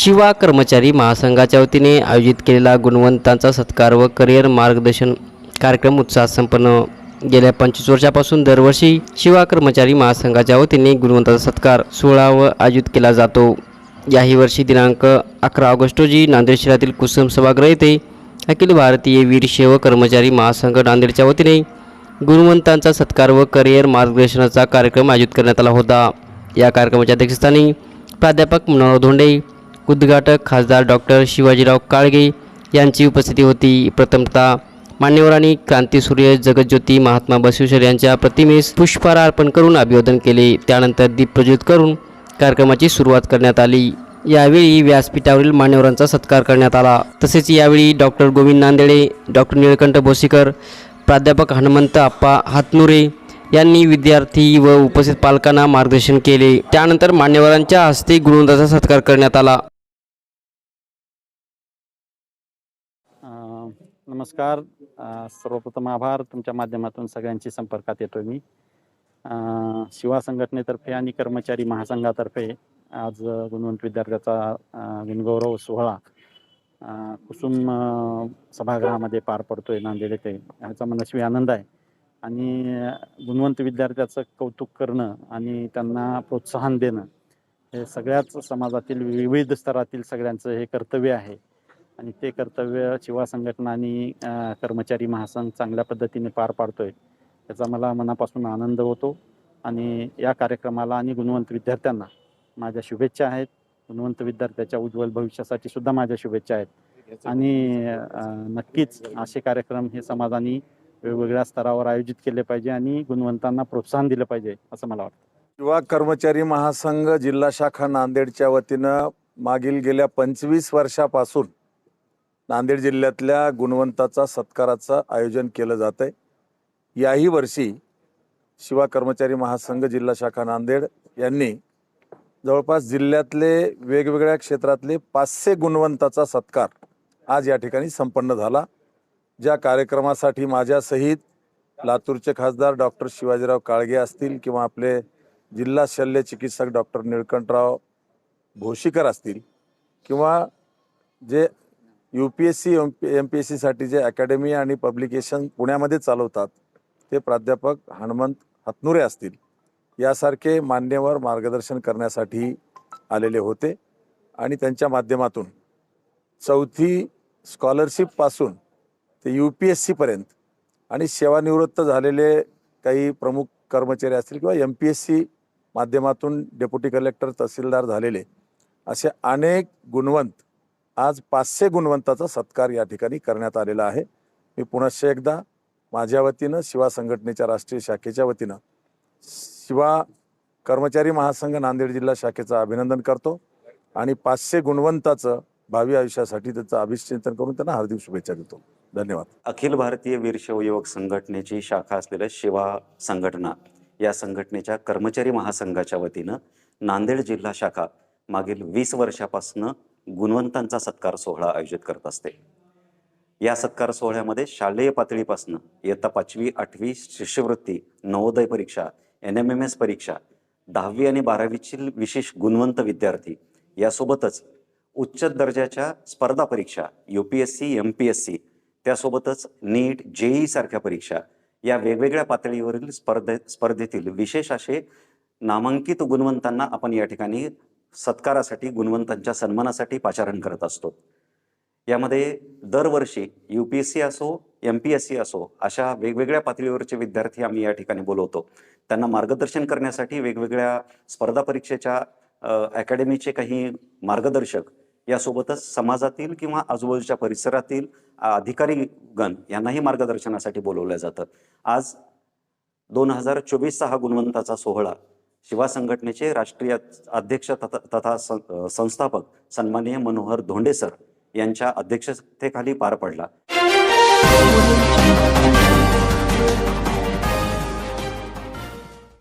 शिवा कर्मचारी महासंघाच्या वतीने आयोजित केलेला गुणवंतांचा सत्कार व करिअर मार्गदर्शन कार्यक्रम उत्साहात संपन्न गेल्या पंचवीस वर्षापासून दरवर्षी शिवा कर्मचारी महासंघाच्या वतीने गुणवंताचा सत्कार सोहळा व आयोजित केला जातो. याही वर्षी दिनांक अकरा ऑगस्ट रोजी नांदेड शहरातील कुसुम सभागृह येथे अखिल भारतीय वीरशेव कर्मचारी महासंघ नांदेडच्या वतीने गुणवंतांचा सत्कार व करिअर मार्गदर्शनाचा कार्यक्रम आयोजित करण्यात आला होता. या कार्यक्रमाच्या अध्यक्षस्थानी प्राध्यापक मनोहर धोंडे उद्घाटक खासदार डॉक्टर शिवाजीराव काळगे यांची उपस्थिती होती. प्रथमतः मान्यवरांनी क्रांतीसूर्य जगज्योती महात्मा बसवेश्वर यांच्या प्रतिमेस पुष्पहार अर्पण करून अभिवादन केले. त्यानंतर दीप प्रज्वलित करून कार्यक्रमाची सुरुवात करण्यात आली. यावेळी व्यासपीठावरील मान्यवरांचा सत्कार करण्यात आला. तसेच यावेळी डॉक्टर गोविंद नांदेडे डॉक्टर निळकंठ भोसीकर प्राध्यापक हनुमंत आप्पा हातनुरे यांनी विद्यार्थी व उपस्थित पालकांना मार्गदर्शन केले. त्यानंतर मान्यवरांच्या हस्ते गुणवंताचा सत्कार करण्यात आला. नमस्कार. सर्वप्रथम आभार. तुमच्या माध्यमातून सगळ्यांशी संपर्कात येतोय मी. शिवा संघटनेतर्फे आणि कर्मचारी महासंघातर्फे आज गुणवंत विद्यार्थ्याचा गुणगौरव सोहळा कुसुम सभागृहामध्ये पार पडतोय नांदेड येथे. याचा मनस्वी आनंद आहे. आणि गुणवंत विद्यार्थ्याचं कौतुक करणं आणि त्यांना प्रोत्साहन देणं हे सगळ्याच समाजातील विविध स्तरातील सगळ्यांचं हे कर्तव्य आहे. आणि ते कर्तव्य शिवा संघटना आणि कर्मचारी महासंघ चांगल्या पद्धतीने पार पाडतोय. याचा मला मनापासून आनंद होतो. आणि या कार्यक्रमाला आणि गुणवंत विद्यार्थ्यांना माझ्या शुभेच्छा आहेत. गुणवंत विद्यार्थ्याच्या उज्ज्वल भविष्यासाठी सुद्धा माझ्या शुभेच्छा आहेत. आणि नक्कीच असे कार्यक्रम हे समाजाने वेगवेगळ्या स्तरावर आयोजित केले पाहिजे आणि गुणवंतांना प्रोत्साहन दिलं पाहिजे असं मला वाटतं. युवा कर्मचारी महासंघ जिल्हा शाखा नांदेडच्या वतीनं मागील गेल्या पंचवीस वर्षापासून नांदेड जिल्ह्यातल्या गुणवंताचा सत्काराचं आयोजन केलं जात आहे याही वर्षी शिवा कर्मचारी महासंघ जिल्हा शाखा नांदेड यांनी जवळपास जिल्ह्यातले वेगवेगळ्या क्षेत्रातले पाचशे गुणवंताचा सत्कार आज या ठिकाणी संपन्न झाला. ज्या कार्यक्रमासाठी माझ्यासहित लातूरचे खासदार डॉक्टर शिवाजीराव काळगे असतील किंवा आपले जिल्हा शल्य चिकित्सक डॉक्टर निळकंठराव भोशीकर असतील किंवा जे U P S C M P M P S सीसाठी जे अकॅडमी आणि पब्लिकेशन पुण्यामध्ये चालवतात ते प्राध्यापक हनुमंत हतनुरे असतील. यासारखे मान्यवर मार्गदर्शन करण्यासाठी आलेले होते आणि त्यांच्या माध्यमातून चौथी स्कॉलरशिपपासून ते यू पी एस सीपर्यंत आणि सेवानिवृत्त झालेले काही प्रमुख कर्मचारी असतील किंवा एम पी एस सी माध्यमातून डेप्युटी कलेक्टर तहसीलदार झालेले असे अनेक गुणवंत आज पाचशे गुणवंताचा सत्कार या ठिकाणी करण्यात आलेला आहे. मी पुनश्च एकदा माझ्या वतीनं शिवा संघटनेच्या राष्ट्रीय शाखेच्या वतीनं शिवा कर्मचारी महासंघ नांदेड जिल्हा शाखेचं अभिनंदन करतो आणि पाचशे गुणवंताचं भावी आयुष्यासाठी त्याचं अभिचिंतन करून त्यांना हार्दिक शुभेच्छा देतो. धन्यवाद. अखिल भारतीय वीरशैव युवक संघटनेची शाखा असलेल्या शिवा संघटना या संघटनेच्या कर्मचारी महासंघाच्या वतीनं नांदेड जिल्हा शाखा मागील वीस वर्षापासनं गुणवंतांचा सत्कार सोहळा आयोजित करत असते. या सत्कार सोहळ्यामध्ये शालेय पातळीपासनं इयत्ता पाचवी आठवी शिष्यवृत्ती नवोदय परीक्षा एन एम एम एस परीक्षा दहावी आणि बारावीची विशेष गुणवंत विद्यार्थी यासोबतच उच्च दर्जाच्या स्पर्धा परीक्षा U P S C M P S C त्यासोबतच नीट जेई सारख्या परीक्षा या वेगवेगळ्या पातळीवरील स्पर्धे स्पर्धेतील विशेष असे नामांकित गुणवंतांना आपण या ठिकाणी सत्कारासाठी गुणवंतांच्या सन्मानासाठी पाचारण करत असतो. यामध्ये दरवर्षी यू पी एस सी असो एम पी एस सी असो अशा वेगवेगळ्या पातळीवरचे विद्यार्थी आम्ही या ठिकाणी बोलवतो. त्यांना मार्गदर्शन करण्यासाठी वेगवेगळ्या स्पर्धा परीक्षेच्या अकॅडमीचे काही मार्गदर्शक यासोबतच समाजातील किंवा आजूबाजूच्या परिसरातील अधिकारी गण यांनाही मार्गदर्शनासाठी बोलवलं जातं आज दोन हजार चोवीसचा हा गुणवंताचा सोहळा शिवा संघटनेचे राष्ट्रीय अध्यक्ष तथा तथा सं- संस्थापक सन्माननीय मनोहर धोंडे सर यांच्या अध्यक्षतेखाली पार पडला.